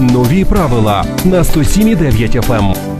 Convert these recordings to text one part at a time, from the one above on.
Нові правила на 107,9 FM.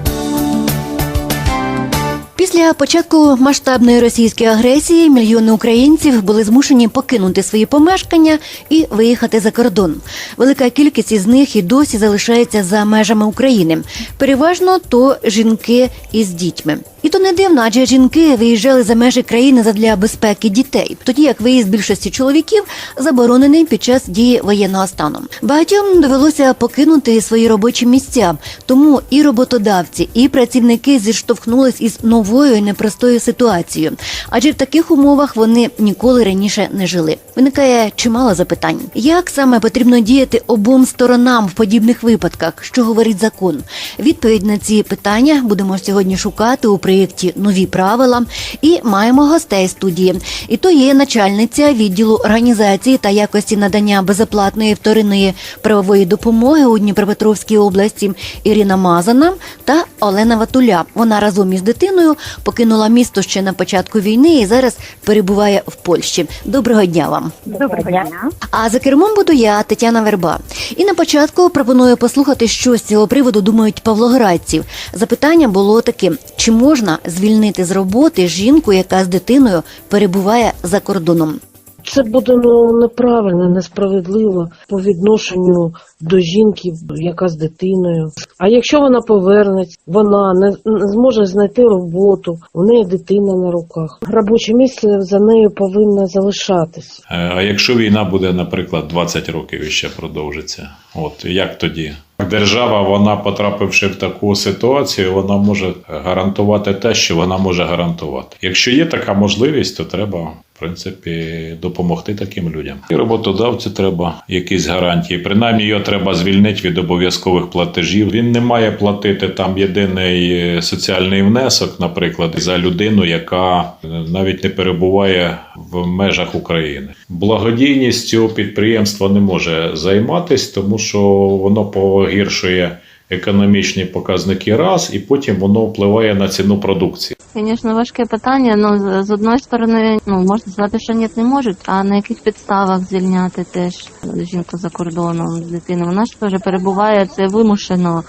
Після початку масштабної російської агресії мільйони українців були змушені покинути свої помешкання і виїхати за кордон. Велика кількість із них і досі залишається за межами України. Переважно то жінки із дітьми. І то не дивно, адже жінки виїжджали за межі країни задля безпеки дітей, тоді як виїзд більшості чоловіків заборонений під час дії воєнного стану. Багатьом довелося покинути свої робочі місця, тому і роботодавці, і працівники зіштовхнулись із новою і непростою ситуацією, адже в таких умовах вони ніколи раніше не жили. Виникає чимало запитань, як саме потрібно діяти обом сторонам в подібних випадках, що говорить закон. Відповідь на ці питання будемо сьогодні шукати у проєкті Нові правила і маємо гостей студії. І то є начальниця відділу організації та якості надання безоплатної вторинної правової допомоги у Дніпропетровській області Ірина Мазана та Олена Ватуля. Вона разом із дитиною покинула місто ще на початку війни і зараз перебуває в Польщі. Доброго дня вам. Доброго дня. А за кермом буду я, Тетяна Верба. І на початку пропоную послухати, що з цього приводу думають павлоградців. Запитання було таким: чи можна звільнити з роботи жінку, яка з дитиною перебуває за кордоном? Це буде ну, неправильно, несправедливо по відношенню до жінки, яка з дитиною. А якщо вона повернеться, вона не, зможе знайти роботу, у неї дитина на руках. Робоче місце за нею повинно залишатись. Е, А якщо війна буде, наприклад, 20 років і ще продовжиться, от як тоді? Держава, вона потрапивши в таку ситуацію, вона може гарантувати те, що вона може гарантувати. Якщо є така можливість, то треба. Принципі, допомогти таким людям. І роботодавцю треба якісь гарантії. Принаймні його треба звільнити від обов'язкових платежів. Він не має платити там єдиний е, соціальний внесок, наприклад, за людину, яка е, навіть не перебуває в межах України. Благодійність цього підприємства не може займатися, тому що воно погіршує економічні показники раз, і потім воно впливає на ціну продукції. Звісно, важке питання. Ну з- одної сторони, ну можна сказати, що ні, не можуть. А на яких підставах звільняти теж жінку за кордоном з дитини? Вона ж теж перебуває це вимушено,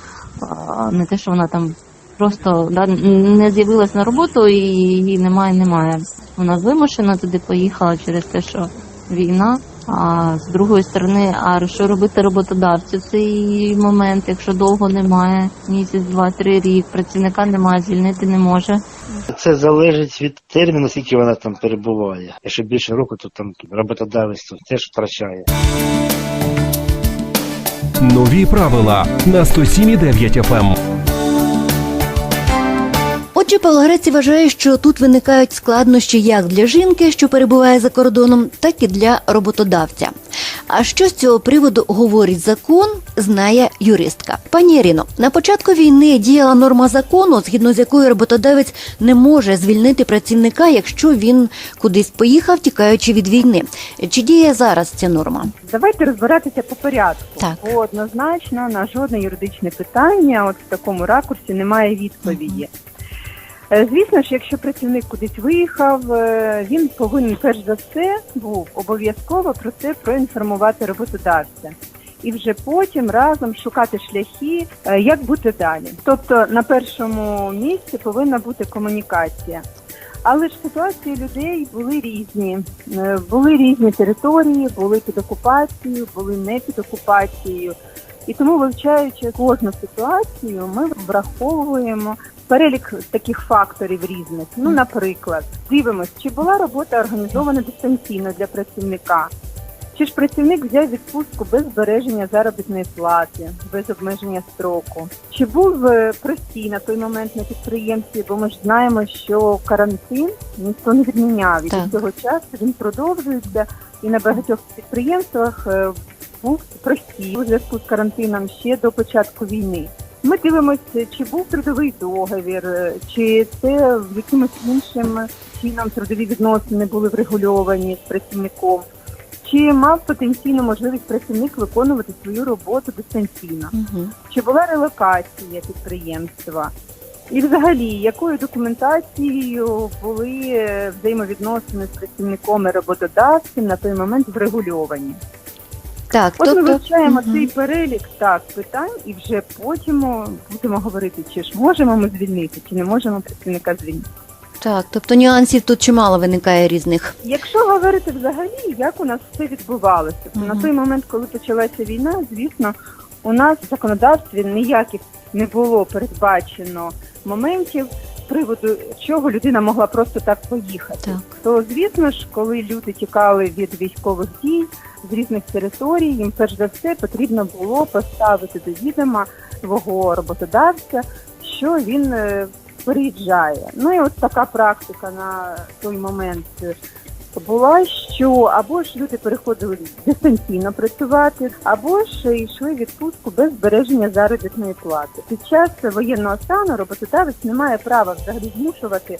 не те, що вона там просто да, не з'явилась на роботу і її немає, немає. Вона вимушено туди поїхала через те, що війна. А з другої сторони, а що робити роботодавцю в цей момент, якщо довго немає, місяць, два, три рік, працівника немає, звільнити не може. Це залежить від терміну, скільки вона там перебуває. Якщо більше року, то там роботодавець теж втрачає. Нові правила на 107,9 FM. Отже, павлоградці вважають, що тут виникають складнощі як для жінки, що перебуває за кордоном, так і для роботодавця. А що з цього приводу говорить закон, знає юристка. Пані Ірино, на початку війни діяла норма закону, згідно з якою роботодавець не може звільнити працівника, якщо він кудись поїхав, тікаючи від війни. Чи діє зараз ця норма? Давайте розбиратися по порядку. Так. Бо однозначно на жодне юридичне питання, от в такому ракурсі, немає відповіді. Е, Звісно ж, якщо працівник кудись виїхав, е, він повинен перш за все був обов'язково про це проінформувати роботодавця. І вже потім разом шукати шляхи, е, як бути далі. Тобто на першому місці повинна бути комунікація. Але ж ситуації людей були різні. Були різні території, були під окупацією, були не під окупацією. І тому, вивчаючи кожну ситуацію, ми враховуємо перелік таких факторів різних. Ну, наприклад, дивимось, чи була робота організована дистанційно для працівника, чи ж працівник взяв відпустку без збереження заробітної плати, без обмеження строку, чи був е, простій на той момент на підприємстві, бо ми ж знаємо, що карантин ніхто не відміняв. І до цього часу він продовжується, і на багатьох підприємствах е, був простій у зв'язку з карантином ще до початку війни. Ми дивимося, чи був трудовий договір, е, чи це якимось іншим чином трудові відносини були врегульовані з працівником, чи мав потенційну можливість працівник виконувати свою роботу дистанційно, Угу. чи була релокація підприємства, і взагалі якою документацією були е, взаємовідносини з працівником і роботодавцем на той момент врегульовані. Так, От ми тобто вивчаємо Мгм. цей перелік так питань, і вже потім будемо говорити, чи ж можемо ми звільнити, чи не можемо працівника звільнити. так, тобто нюансів тут чимало виникає різних. Якщо говорити взагалі, як у нас все відбувалося, то Мгм. на той момент, коли почалася війна, звісно, у нас в законодавстві ніяких не було передбачено моментів, приводу чого людина могла просто так поїхати. Так. То звісно ж, коли люди тікали від військових дій з різних територій, їм перш за все потрібно було поставити до відома свого роботодавця, що він приїжджає. переїжджає. Ну і от така практика на той момент була, що або ж люди переходили дистанційно працювати, або ж йшли відпустку без збереження заробітної плати. Під час воєнного стану роботодавець не має права взагалі змушувати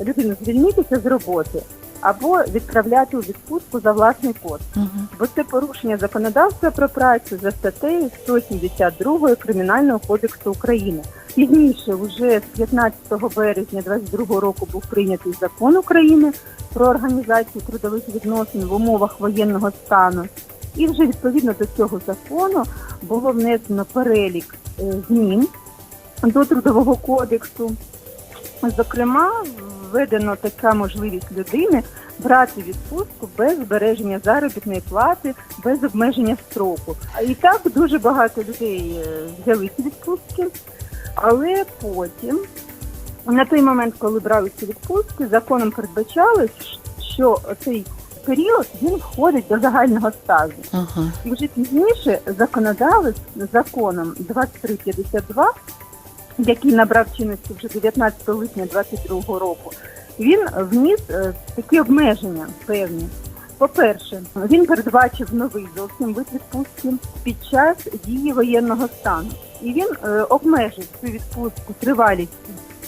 людину звільнитися з роботи або відправляти у відпустку за власний кошт, Мгм. бо це порушення законодавства про працю за статтею 172 Кримінального кодексу України. Пізніше, вже з 15 березня 2022 року, був прийнятий закон України про організацію трудових відносин в умовах воєнного стану. І вже відповідно до цього закону було внесено перелік е, змін до трудового кодексу. Зокрема, введено така можливість людини брати відпустку без збереження заробітної плати, без обмеження строку. І так дуже багато людей е, взяли ці відпустки, але потім, на той момент, коли брали ці відпустки, законом передбачалось, що цей період він входить до загального стажу. Ага. І вже пізніше законодавець законом 2352, який набрав чинності вже 19 липня 2022 року, він вніс е, такі обмеження певні. По-перше, він передбачив новий зовсім вид відпустки під час дії воєнного стану. І він е, обмежив цю відпустку тривалість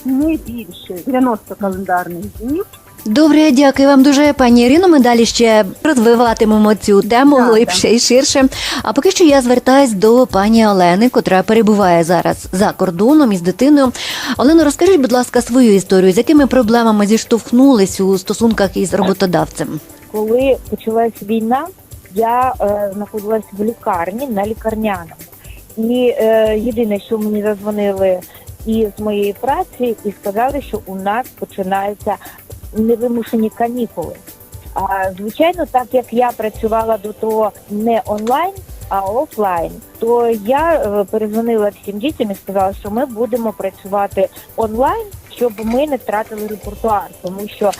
не більше 90 календарних днів. Добре, дякую вам дуже, пані Ірино. Ми далі ще розвиватимемо цю тему глибше і ширше. А поки що я звертаюсь до пані Олени, котра перебуває зараз за кордоном із дитиною. Олено, розкажіть, будь ласка, свою історію, з якими проблемами зіштовхнулись у стосунках із роботодавцем? коли почалась війна, я е, знаходилась в лікарні на лікарняному. І е, єдине, що мені зазвонили із моєї праці, і сказали, що у нас починаються невимушені канікули. А звичайно, так як я працювала до того не онлайн, а офлайн, то я е, перезвонила всім дітям і сказала, що ми будемо працювати онлайн, щоб ми не втратили репертуар, тому що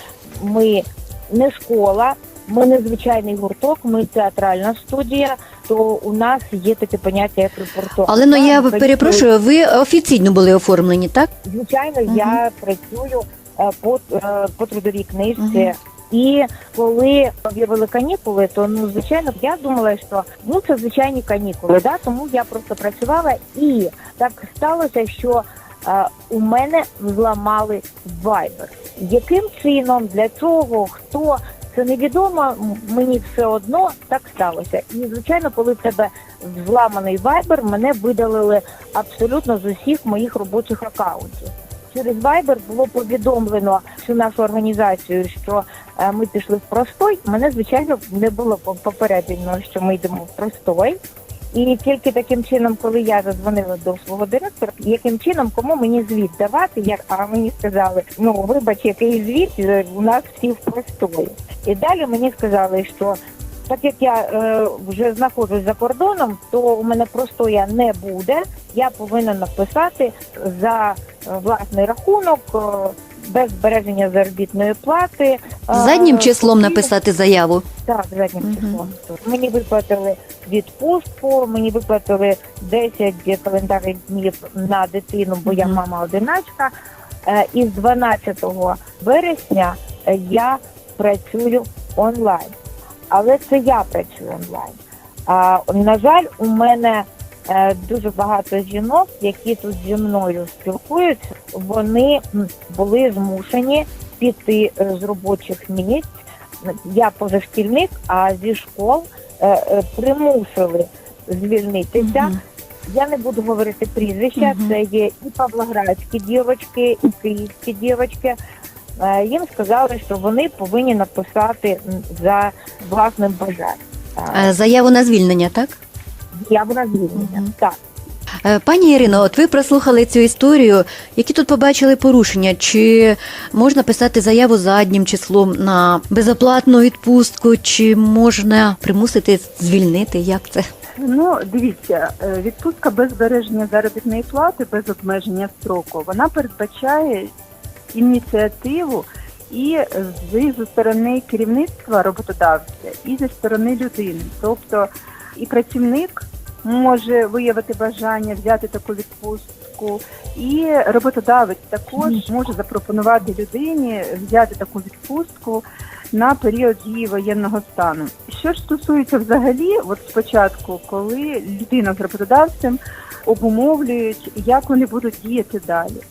ми не школа, ми не звичайний гурток, ми театральна студія. То у нас є таке поняття як репертуар. Олено, я перепрошую, ви офіційно були оформлені, так? Звичайно, Мгм. я працюю по, е, по трудовій книжці. Мгм. І коли об'явили канікули, то ну звичайно я думала, що ну це звичайні канікули, да тому я просто працювала, і так сталося, що е, у мене зламали Viber. Яким чином, для чого, хто це невідомо, мені все одно так сталося. І звичайно, коли в тебе зламаний Viber, мене видалили абсолютно з усіх моїх робочих акаунтів. Через Viber було повідомлено всю нашу організацію, що е, ми пішли в простой. Мене звичайно не було по- попереджено, що ми йдемо в простой. І тільки таким чином, коли я задзвонила до свого директора, яким чином кому мені звіт давати, як а мені сказали, ну вибач, який звіт е, у нас всі в простої. І далі мені сказали, що так як я е, вже знаходжусь за кордоном, то у мене простоя не буде. Я повинна написати за е, власний рахунок. е, Без збереження заробітної плати е, Заднім числом написати заяву. так, заднім Мгм. числом. Мені виплатили відпустку, мені виплатили 10 календарних днів на дитину, бо я Мгм. мама одиначка. Е, І з 12 вересня е, я працюю онлайн. Але це я працюю онлайн. А на жаль, у мене е, дуже багато жінок, які тут зі мною спілкуються, вони були змушені піти е, з робочих місць я позашкільник, а зі школ е, е, примусили звільнитися. Я не буду говорити прізвища. Мгм. Це є і павлоградські дівочки, і київські дівочки. Е, Їм сказали, що вони повинні написати за власним бажанням. е, Е, Заяву на звільнення, так? заяву на звільнення. Мгм. Так. Пані Ірино, от ви прослухали цю історію. Які тут побачили порушення? Чи можна писати заяву заднім числом на безоплатну відпустку, чи можна примусити звільнити? Як це? Ну, дивіться, відпустка без збереження заробітної плати, без обмеження строку, вона передбачає ініціативу і зі сторони керівництва роботодавця, і зі сторони людини. Тобто і працівник може виявити бажання взяти таку відпустку, і роботодавець також може запропонувати людині взяти таку відпустку на період дії воєнного стану. Що ж стосується взагалі, от спочатку, коли людина з роботодавцем обумовлюють, як вони будуть діяти далі.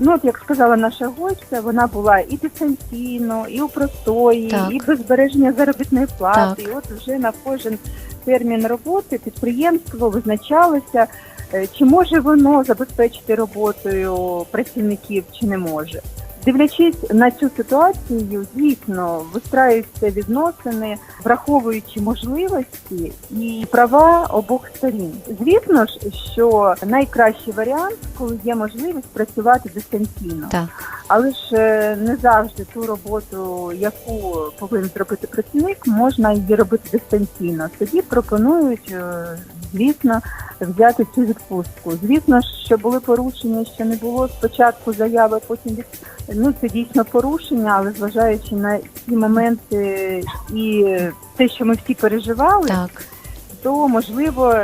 Ну, от як сказала наша гостя, вона була і дистанційно, і у простої, Так. і без збереження заробітної плати. Так. І от вже на кожен термін роботи підприємство визначалося, е, чи може воно забезпечити роботою працівників, чи не може. Дивлячись на цю ситуацію, дійсно вистраюються відносини, враховуючи можливості і права обох сторін. Звісно ж, що найкращий варіант, коли є можливість працювати дистанційно. Так. Але ж е, не завжди ту роботу, яку повинен зробити працівник, можна її робити дистанційно. Тоді пропонують, е, звісно, взяти цю відпустку. Звісно що були порушення, що не було спочатку заяви, потім від ну це дійсно порушення, але зважаючи на ті моменти і те, що ми всі переживали, Так. то можливо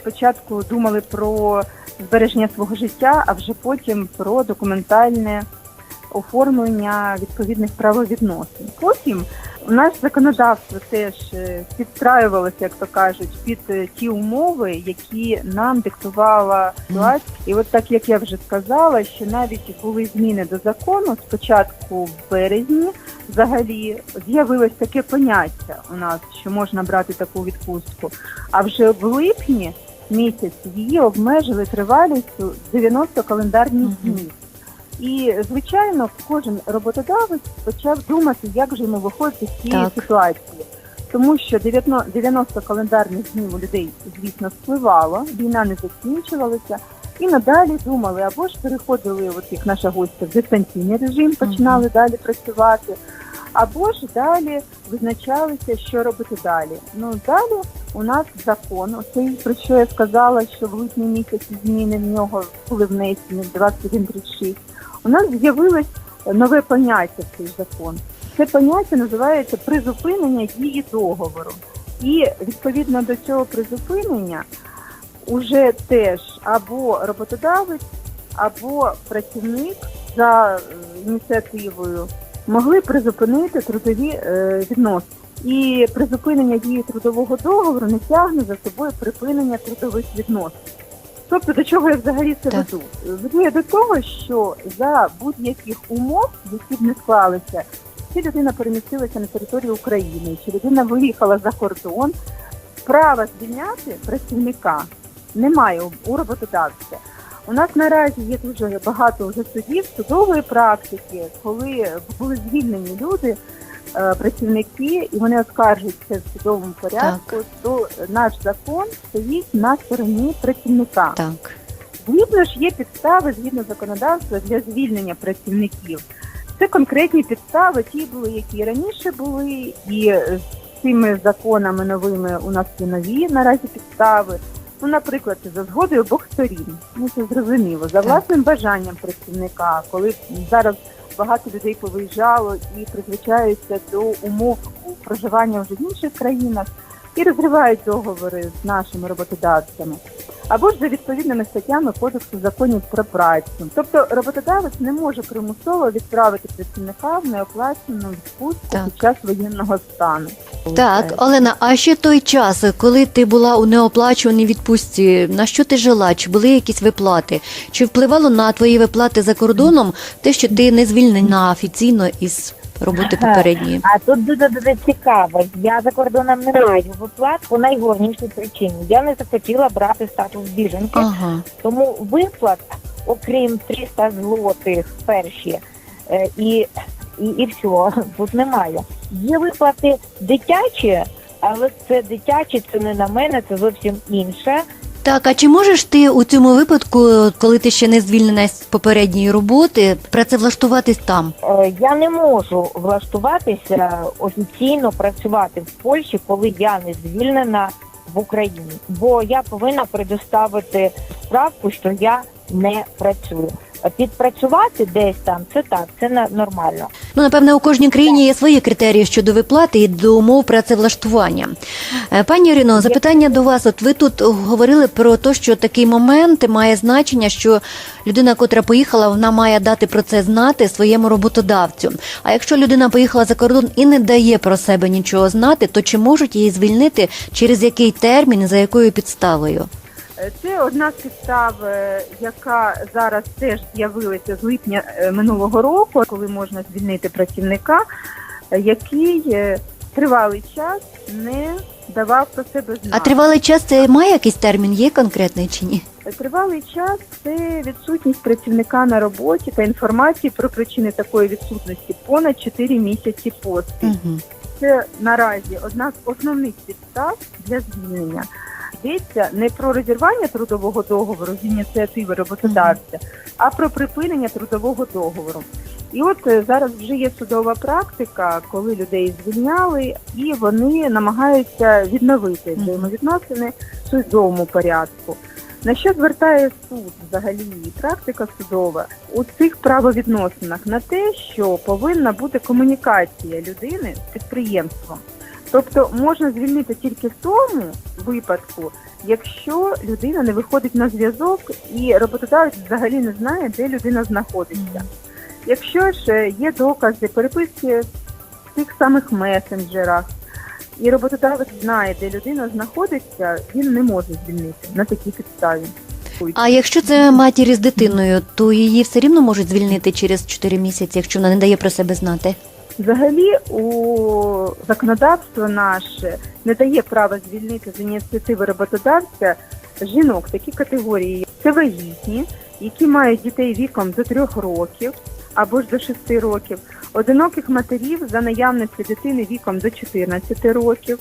спочатку думали про збереження свого життя, а вже потім про документальне оформлення відповідних правовідносин. Потім у нас законодавство теж е, підстраювалося, як то кажуть, під е, ті умови, які нам диктувала ситуація. І от так як я вже сказала, що навіть були зміни до закону спочатку в березні. Взагалі з'явилось таке поняття у нас, що можна брати таку відпустку. А вже в липні місяці її обмежили тривалістю 90 календарних днів. І звичайно, кожен роботодавець почав думати, як же йому виходити з цієї Так. ситуації. Тому що 90 90 календарних днів у людей, звісно, спливало, війна не закінчувалася, і надалі думали, або ж переходили, от як наша гостя, в дистанційний режим, починали далі працювати, або ж далі визначалися, що робити далі. Ну далі у нас закон, оцей про що я сказала, що в липні місяці зміни в нього були внесені в 2136. У нас з'явилось нове поняття в цей закон. Це поняття називається призупинення дії договору. І відповідно до цього призупинення уже теж або роботодавець, або працівник за е, ініціативою могли призупинити трудові е, відносини. І призупинення дії трудового договору не тягне за собою припинення трудових відносин. Тобто до чого я взагалі це Так. веду? Веду я до того, що за будь-яких умов, які б не склалися, чи людина перемістилася на територію України, чи людина виїхала за кордон, права звільняти працівника немає у- роботодавця. У нас наразі є дуже багато вже судів судової практики, коли були звільнені люди, працівники, і вони оскаржуються в судовому порядку, то наш закон стоїть на стороні працівника. Так. Звісно ж, є підстави згідно законодавства для звільнення працівників. Це конкретні підстави, ті були, які раніше були, і е, з цими законами новими у нас є нові наразі підстави. Ну, наприклад, за згодою обох сторін. Ну це зрозуміло. За Так. власним бажанням працівника, коли зараз багато людей повиїжджало і призвичаються до умов проживання вже в інших країнах і розривають договори з нашими роботодавцями або ж за відповідними статтями Кодексу законів про працю. Тобто роботодавець не може примусово відправити працівника в неоплачену відпустку Так. під час воєнного стану. Так, Олена, а ще той час, коли ти була у неоплачуваній відпустці, на що ти жила? Чи були якісь виплати? Чи впливало на твої виплати за кордоном те, що ти не звільнена офіційно із роботи попередньої? А тут дуже дуже цікаво. Я за кордоном не маю виплат по найголовнішій причині. Я не захотіла брати статус біженки, Ага, тому виплат, окрім 300 злотих перші, е, і, і, і все, тут немає. Є виплати дитячі, але це дитяче, це не на мене, це зовсім інше. Так, а чи можеш ти у цьому випадку, коли ти ще не звільнена з попередньої роботи, працевлаштуватись там? Е, Я не можу влаштуватися офіційно працювати в Польщі, коли я не звільнена в Україні, бо я повинна предоставити справку, що я не працюю. Підпрацювати десь там це так, це нормально. Ну, напевне, у кожній країні є свої критерії щодо виплати і до умов працевлаштування. Е, Пані Ірино, запитання до вас. От ви тут говорили про те, що такий момент має значення, що людина, котра поїхала, вона має дати про це знати своєму роботодавцю. А якщо людина поїхала за кордон і не дає про себе нічого знати, то чи можуть її звільнити через який термін, за якою підставою? Е, Це одна з підстав, е, яка зараз теж з'явилася з липня е, минулого року, коли можна звільнити працівника, який тривалий час не давав про себе знати. А тривалий час це має якийсь термін, є конкретний чи ні? Тривалий час це відсутність працівника на роботі та інформації про причини такої відсутності понад 4 місяці поспіль. Угу. Це наразі одна з основних підстав для звільнення. Йдеться не про розірвання трудового договору з ініціативи роботодавця, а про припинення трудового договору. І от е, зараз вже є судова практика, коли людей звільняли, і вони намагаються відновити взаємовідносини в судовому порядку. На що звертає суд взагалі практика судова у цих правовідносинах на те, що повинна бути комунікація людини з підприємством. Тобто можна звільнити тільки в тому випадку, якщо людина не виходить на зв'язок і роботодавець взагалі не знає, де людина знаходиться. Якщо ж е, є докази переписки в тих самих месенджерах, і роботодавець знає, де людина знаходиться, він не може звільнити на такій підставі. А якщо це матір із дитиною, то її все рівно можуть звільнити через 4 місяці, якщо вона не дає про себе знати. Взагалі, у законодавство наше не дає права звільнити з ініціативи роботодавця жінок такі категорії. Це вагітні, які мають дітей віком до трьох років або ж до 6 років, одиноких матерів за наявності дитини віком до 14 років,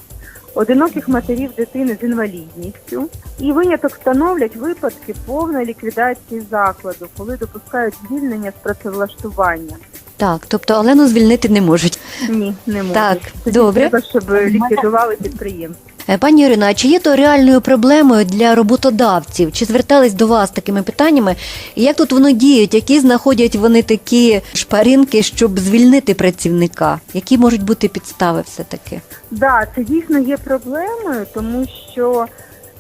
одиноких матерів дитини з інвалідністю. І виняток становлять випадки повної ліквідації закладу, коли допускають звільнення з працевлаштування. Так, тобто Олену звільнити не можуть. Ні, не можуть. Так, Тоді добре. Треба, щоб ліквідували підприємство. Е, Пані Ірино, а чи є то реальною проблемою для роботодавців? Чи звертались до вас такими питаннями? І як тут воно діють? Які знаходять вони такі шпаринки, щоб звільнити працівника? Які можуть бути підстави все таки? Да, це дійсно є проблемою, тому що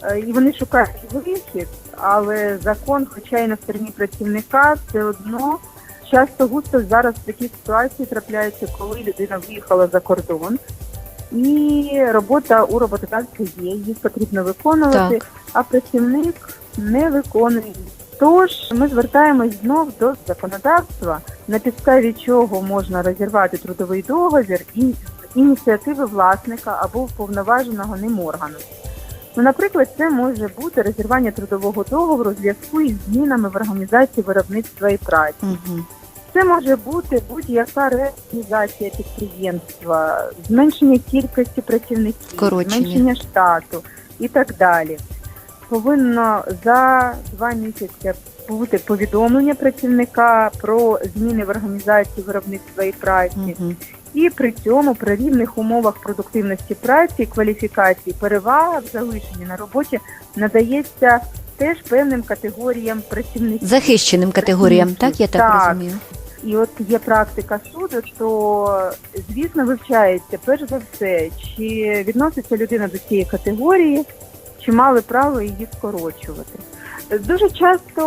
е, і вони шукають вихід, але закон, хоча й на стороні працівника, все одно часто густо зараз такі ситуації трапляються, коли людина виїхала за кордон. І робота у роботодавця є, її потрібно виконувати, а працівник не виконує. Тож ми звертаємось знов до законодавства, на підставі чого можна розірвати трудовий договір і ініціативи власника або вповноваженого ним органу. Ну, наприклад, це може бути розірвання трудового договору у зв'язку із змінами в організації виробництва і праці. Угу. Це може бути будь-яка реорганізація підприємства, зменшення кількості працівників, Скорочення. зменшення штату і так далі. Повинно за два місяці бути повідомлення працівника про зміни в організації виробництва і праці, Угу. і при цьому при рівних умовах продуктивності праці кваліфікації перевага в залишенні на роботі надається теж певним категоріям працівників. Захищеним категоріям, так я так, Так. розумію. І от є практика суду, то звісно вивчається перш за все, чи відноситься людина до цієї категорії, чи мали право її скорочувати. Дуже часто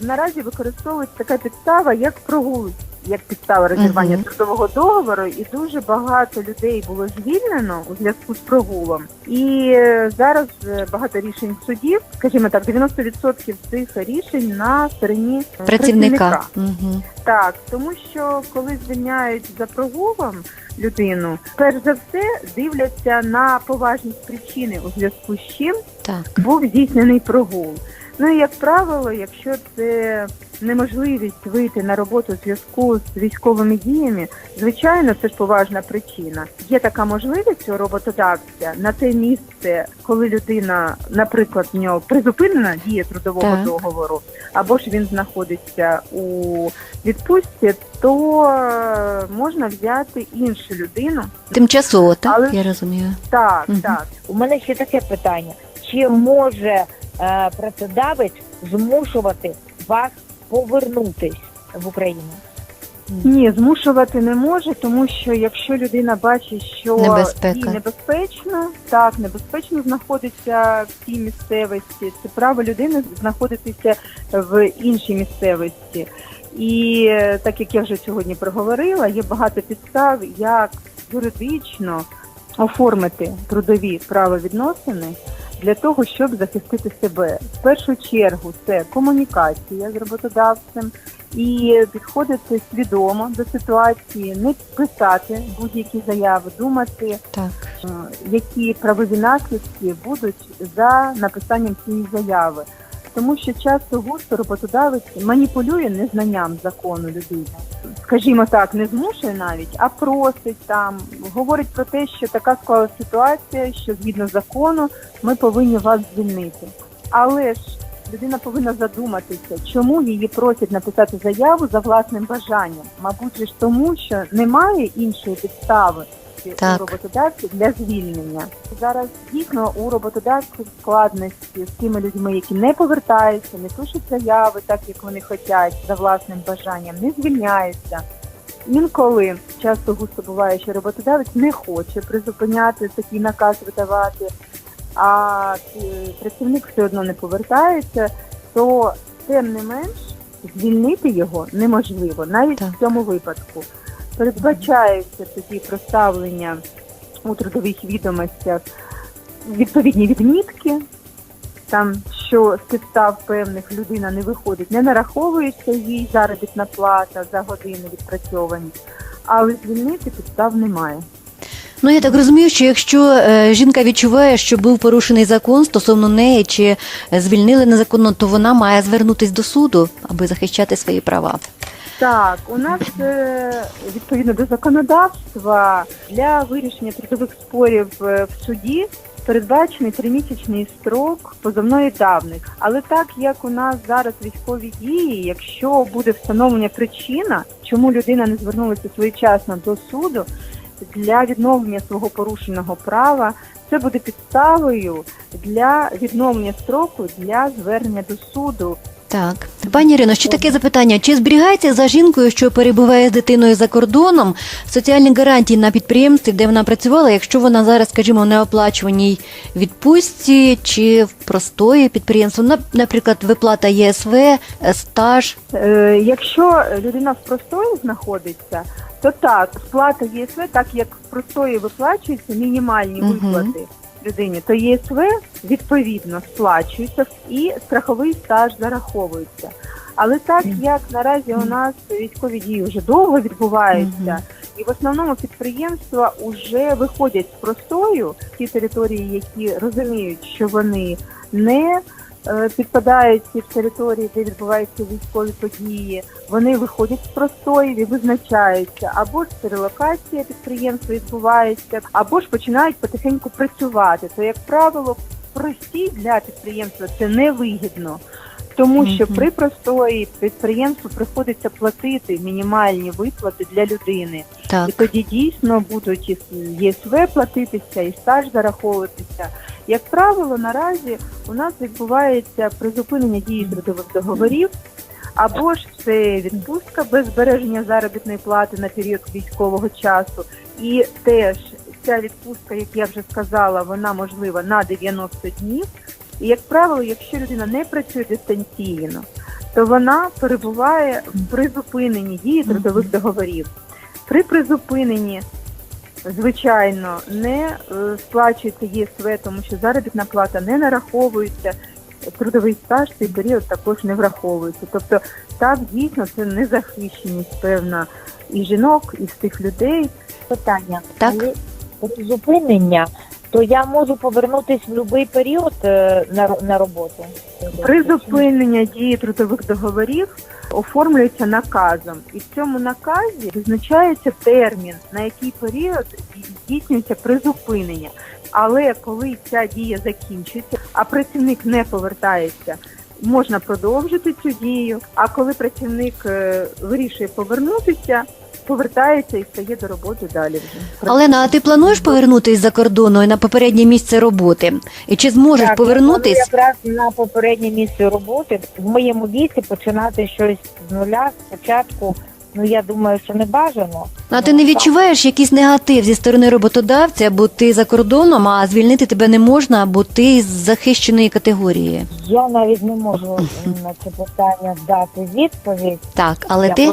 наразі використовується така підстава, як прогул, як підстава розірвання трудового договору, і дуже багато людей було звільнено у зв'язку з прогулом. І е, зараз е, багато рішень судів, скажімо так, 90% цих рішень на стороні е, Працівника. Угу. так, тому що коли звільняють за прогулом людину, перш за все дивляться на поважність причини, у зв'язку з чим Так. був здійснений прогул. Ну і як правило, якщо це неможливість вийти на роботу у зв'язку з військовими діями, звичайно, це ж поважна причина. Є така можливість у роботодавця на те місце, коли людина, наприклад, в нього призупинена дія трудового Так. договору, або ж він знаходиться у відпустці, то е, можна взяти іншу людину. Тимчасово, так? Але- Я розумію. Так, Мгм. так. У мене ще таке питання: чи може е, працедавець змушувати вас повернутись в Україну? Ні, змушувати не може, тому що якщо людина бачить, що Небезпека. їй небезпечно, так небезпечно знаходиться в цій місцевості. Це право людини знаходитися в іншій місцевості. І е, так як я вже сьогодні проговорила, є багато підстав, як юридично оформити трудові правовідносини для того, щоб захистити себе. В першу чергу це комунікація з роботодавцем і підходити свідомо до ситуації, не писати будь-які заяви, думати, Так. е, які правові наслідки будуть за написанням цієї заяви. Тому що часто густо роботодавець маніпулює незнанням закону людини. Скажімо так, не змушує навіть, а просить там, говорить про те, що така склалася ситуація, що згідно закону ми повинні вас звільнити. Але ж людина повинна задуматися, чому її просять написати заяву за власним бажанням. Мабуть, ж тому, що немає іншої підстави Так. у роботодавця для звільнення. Зараз дійсно у роботодавців складності з тими людьми, які не повертаються, не пишуть заяви так, як вони хочуть, за власним бажанням, не звільняються. Інколи часто густо буває, що роботодавець не хоче призупиняти такий наказ видавати, а е, працівник все одно не повертається, то тим не менш звільнити його неможливо, навіть Так. в цьому випадку. Передбачається тоді проставлення у трудових відомостях відповідні відмітки, там що з підстав певних людина не виходить, не нараховується їй заробітна плата за години відпрацьовані, але звільнити підстав немає. Ну я так розумію, що якщо е, жінка відчуває, що був порушений закон стосовно неї чи звільнили незаконно, то вона має звернутись до суду, аби захищати свої права. Так, у нас е, відповідно до законодавства для вирішення трудових спорів е, в суді передбачений тримісячний строк позовної давності. Але так як у нас зараз військові дії, якщо буде встановлення причина, чому людина не звернулася своєчасно до суду для відновлення свого порушеного права, це буде підставою для відновлення строку для звернення до суду Так, пані Ірино, ще таке запитання: чи зберігається за жінкою, що перебуває з дитиною за кордоном, соціальні гарантії на підприємстві, де вона працювала, якщо вона зараз, скажімо, в неоплачуваній відпустці чи в простої підприємства, Нап- наприклад, виплата ЄСВ, е, стаж? Е, Якщо людина в простої знаходиться, то так, сплата ЄСВ, так як в простої виплачуються мінімальні виплати людині, то ЄСВ відповідно сплачується і страховий стаж зараховується. Але так як наразі у нас військові дії вже довго відбуваються, і в основному підприємства вже виходять з простою ті території, які розуміють, що вони не підпадають під території, де відбуваються військові події. Вони виходять з простої і визначаються, або ж перелокація підприємства відбувається, або ж починають потихеньку працювати. То, як правило, прості для підприємства це невигідно. Тому що при простої підприємству приходиться платити мінімальні виплати для людини. Так. І тоді дійсно будуть і ЄСВ платитися, і стаж зараховуватися. Як правило, наразі у нас відбувається призупинення дії трудових договорів, або ж це відпустка без збереження заробітної плати на період військового часу. І теж ця відпустка, як я вже сказала, вона можлива на 90 днів. І як правило, якщо людина не працює дистанційно, то вона перебуває в призупиненні дії трудових договорів. При призупиненні, звичайно, не е, сплачується ЄСВ, тому що заробітна плата не нараховується, трудовий стаж цей період також не враховується. Тобто, так дійсно це незахищеність певна і жінок, і всіх людей. Питання. Так. Але призупинення то я можу повернутися в будь-який період е, на, на роботу. Призупинення дії трудових договорів оформлюється наказом, і в цьому наказі визначається термін, на який період здійснюється призупинення. Але коли ця дія закінчується, а працівник не повертається, можна продовжити цю дію. А коли працівник е, вирішує повернутися, повертається і стає до роботи далі вже. Олена, а ти плануєш повернутись за кордону і на попереднє місце роботи? І чи зможеш Так, повернутись? я якраз на попереднє місце роботи в моєму віці починати щось з нуля, спочатку. Ну я думаю, що не бажано. Ну, а ти не відчуваєш якийсь негатив зі сторони роботодавця, бо ти за кордоном, а звільнити тебе не можна, бо ти з захищеної категорії. Я навіть не можу на це питання дати відповідь. Так, але я ти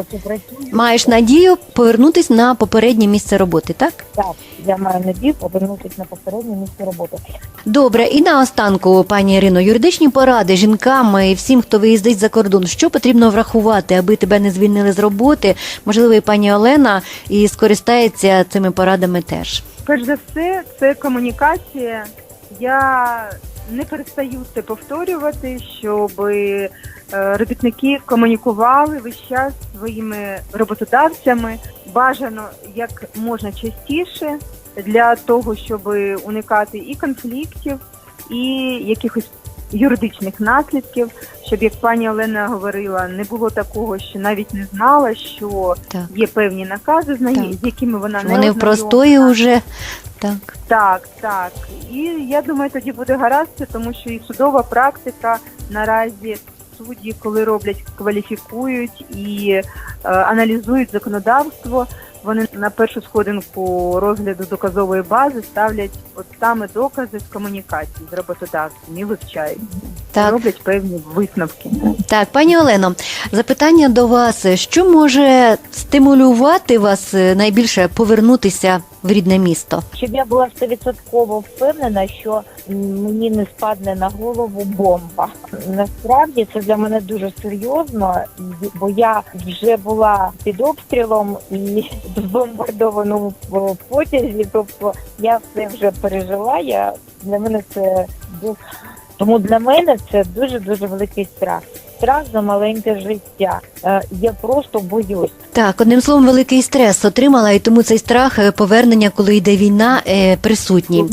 маєш надію повернутись на попереднє місце роботи, так? Так, я маю надію повернутися на попереднє місце роботи. Добре, і наостанку, пані Ірино, юридичні поради жінкам і всім, хто виїздить за кордон, що потрібно врахувати, аби тебе не звільнили з роботи? Можливо, і пані Олена і скористається цими порадами теж. Перш за все, це комунікація. Я не перестаю це повторювати, щоб е, робітники комунікували весь час своїми роботодавцями. Бажано як можна частіше для того, щоб уникати і конфліктів, і якихось юридичних наслідків, щоб як пані Олена говорила, не було такого, що навіть не знала, що Так. є певні накази, Так. з якими вона не Вони в простої вже так. Так, так. І я думаю, тоді буде гаразд, тому що і судова практика наразі судді, коли роблять, кваліфікують і е, аналізують законодавство, вони на першу сходинку розгляду доказової бази ставлять от саме докази з комунікації з роботодавцем і вивчають. Так. Роблять певні висновки. Так, пані Олено, запитання до вас: що може стимулювати вас е, найбільше повернутися в рідне місто? Щоб я була стовідсотково впевнена, що мені не спадне на голову бомба. Насправді це для мене дуже серйозно, бо я вже була під обстрілом і в бомбардованому потязі. Тобто я все вже пережила. Я для мене це тому для мене це дуже дуже великий страх. Страх за маленьке життя. Е, Я просто боюсь. Так, одним словом, великий стрес отримала, і тому цей страх е, повернення, коли йде війна, е, присутній.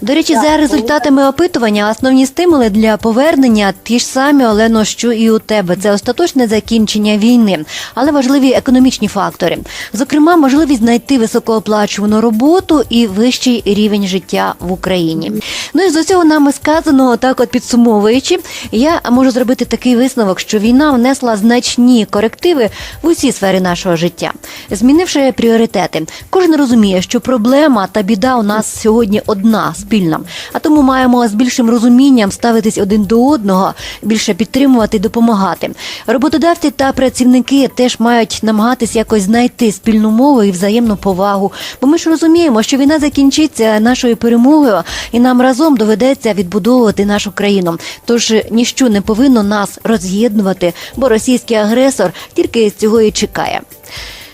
До речі, Так, за коли результатами опитування основні стимули для повернення ті ж самі, Олено, що і у тебе. Це остаточне закінчення війни, але важливі економічні фактори. Зокрема, можливість знайти високооплачувану роботу і вищий рівень життя в Україні. Ну і з усього нами сказаного, так от підсумовуючи, я можу зробити такий висновок, що війна внесла значні корективи в усі сфери нашого життя, змінивши пріоритети. Кожен розуміє, що проблема та біда у нас сьогодні одна спільна. А тому маємо з більшим розумінням ставитись один до одного, більше підтримувати і допомагати. Роботодавці та працівники теж мають намагатись якось знайти спільну мову і взаємну повагу. Бо ми ж розуміємо, що війна закінчиться нашою перемогою, і нам разом доведеться відбудовувати нашу країну. Тож ніщо не повинно нас роз'єднувати, бо російський агресор тільки цього і чекає.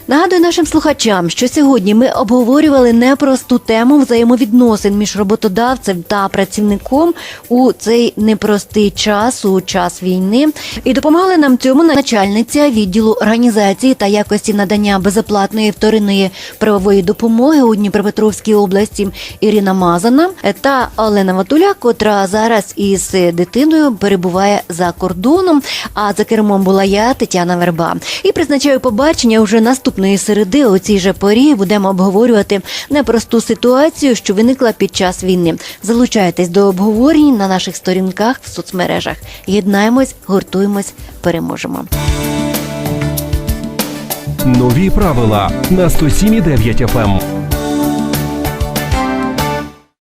Нагадую нашим слухачам, що сьогодні ми обговорювали непросту тему взаємовідносин між роботодавцем та працівником у цей непростий час, у час війни. І допомагали нам цьому начальниця відділу організації та якості надання безоплатної вторинної правової допомоги у Дніпропетровській області Ірина Мазана та Олена Ватуля, котра зараз із дитиною перебуває за кордоном. А за кермом була я, Тетяна Верба. І призначаю побачення уже наступної середи у цій же порі. Будемо обговорювати непросту ситуацію, що виникла під час війни. Залучайтесь до обговорень на наших сторінках в соцмережах. Єднаємось, гуртуємось, переможемо. Нові правила на 107,9 FM.